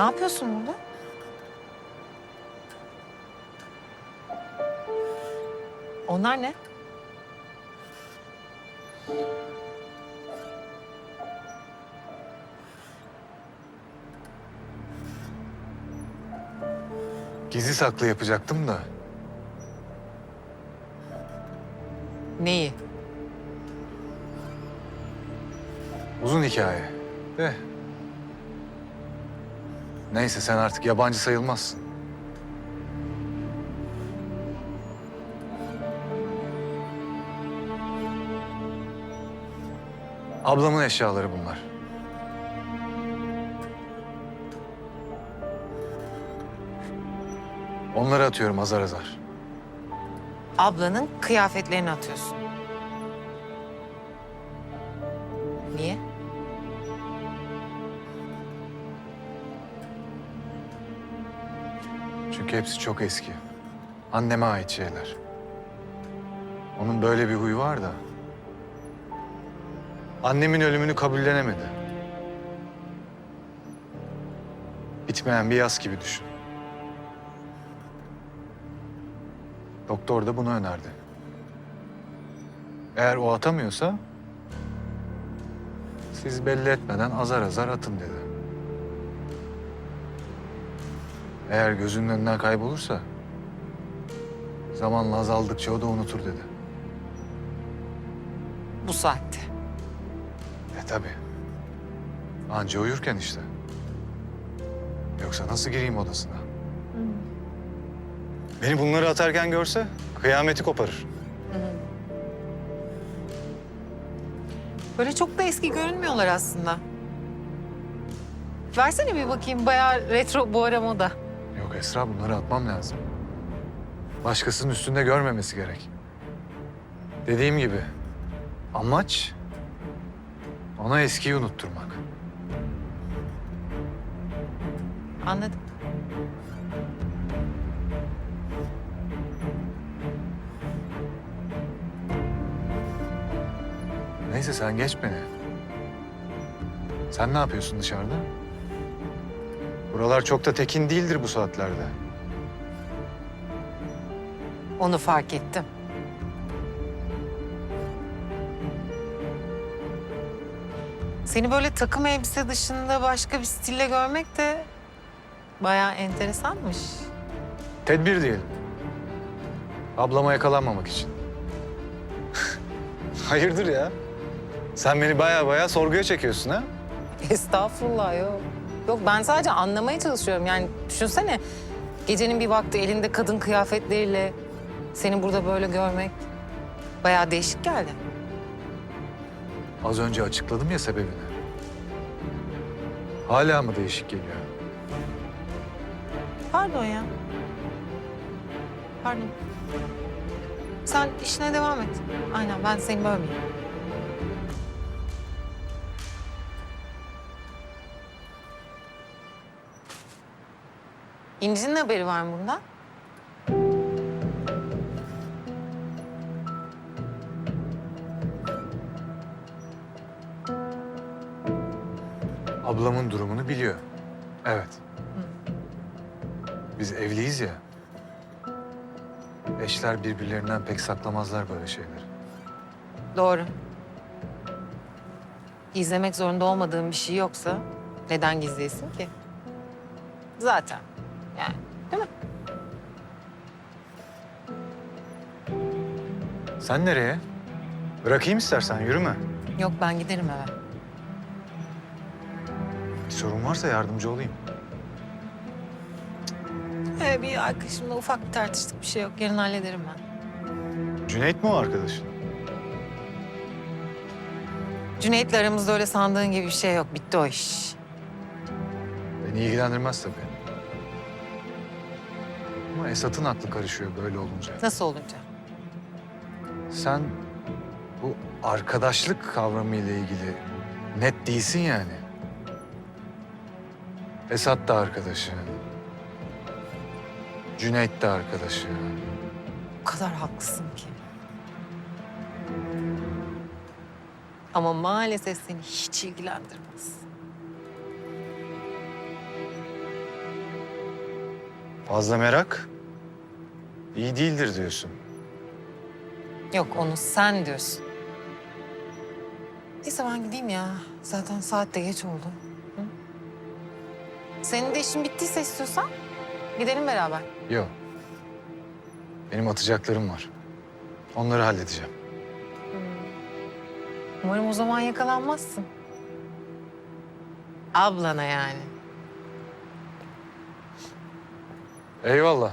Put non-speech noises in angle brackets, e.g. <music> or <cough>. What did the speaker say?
Ne yapıyorsun burada? Onlar ne? Gizli saklı yapacaktım da. Neyi? Uzun hikaye. De. Neyse sen artık yabancı sayılmazsın. Ablamın eşyaları bunlar. Onları atıyorum azar azar. Ablanın kıyafetlerini atıyorsun. Niye? Çünkü hepsi çok eski. Anneme ait şeyler. Onun böyle bir huyu var da. Annemin ölümünü kabullenemedi. Bitmeyen bir yaz gibi düşün. Doktor da bunu önerdi. Eğer o atamıyorsa... ...siz belli etmeden azar azar atın dedi. Eğer gözünün önünden kaybolursa... ...zamanla azaldıkça o da unutur dedi. Bu saatte. E tabii. Anca uyurken işte. Yoksa nasıl gireyim odasına? Beni bunları atarken görse kıyameti koparır. Böyle çok da eski görünmüyorlar aslında. Versene bir bakayım. Bayağı retro bu ara moda. Yok Esra bunları atmam lazım. Başkasının üstünde görmemesi gerek. Dediğim gibi amaç ona eskiyi unutturmak. Anladım. Neyse sen geç beni. Sen ne yapıyorsun dışarıda? Buralar çok da tekin değildir bu saatlerde. Onu fark ettim. Seni böyle takım elbise dışında başka bir stille görmek de bayağı enteresanmış. Tedbir diyelim. Ablama yakalanmamak için. <laughs> Hayırdır ya? Sen beni baya baya sorguya çekiyorsun ha? Estağfurullah yok. Yok ben sadece anlamaya çalışıyorum. Yani düşünsene gecenin bir vakti elinde kadın kıyafetleriyle seni burada böyle görmek bayağı değişik geldi. Az önce açıkladım ya sebebini. Hala mı değişik geliyor? Pardon ya. Pardon. Sen işine devam et. Aynen ben seni bölmeyeyim. İnci'nin haberi var mı bundan? Ablamın durumunu biliyor. Evet. Biz evliyiz ya. Eşler birbirlerinden pek saklamazlar böyle şeyleri. Doğru. Gizlemek zorunda olmadığım bir şey yoksa neden gizleyesin ki? Zaten yani değil mi? Sen nereye? Bırakayım istersen yürüme. Yok ben giderim eve. Bir sorun varsa yardımcı olayım. Ee, bir arkadaşımla ufak bir tartıştık bir şey yok. Yarın hallederim ben. Cüneyt mi o arkadaşın? Cüneyt'le aramızda öyle sandığın gibi bir şey yok. Bitti o iş. Beni ilgilendirmez tabii. Ama Esat'ın aklı karışıyor böyle olunca. Nasıl olunca? Sen bu arkadaşlık kavramı ile ilgili net değilsin yani. Esat da arkadaşı. Cüneyt de arkadaşı. O kadar haklısın ki. Ama maalesef seni hiç ilgilendirmez. Fazla merak iyi değildir diyorsun. Yok onu sen diyorsun. Neyse ben gideyim ya. Zaten saat de geç oldu. Hı? Senin de işin bittiyse istiyorsan gidelim beraber. Yok. Benim atacaklarım var. Onları halledeceğim. Umarım o zaman yakalanmazsın. Ablana yani. Eyvallah.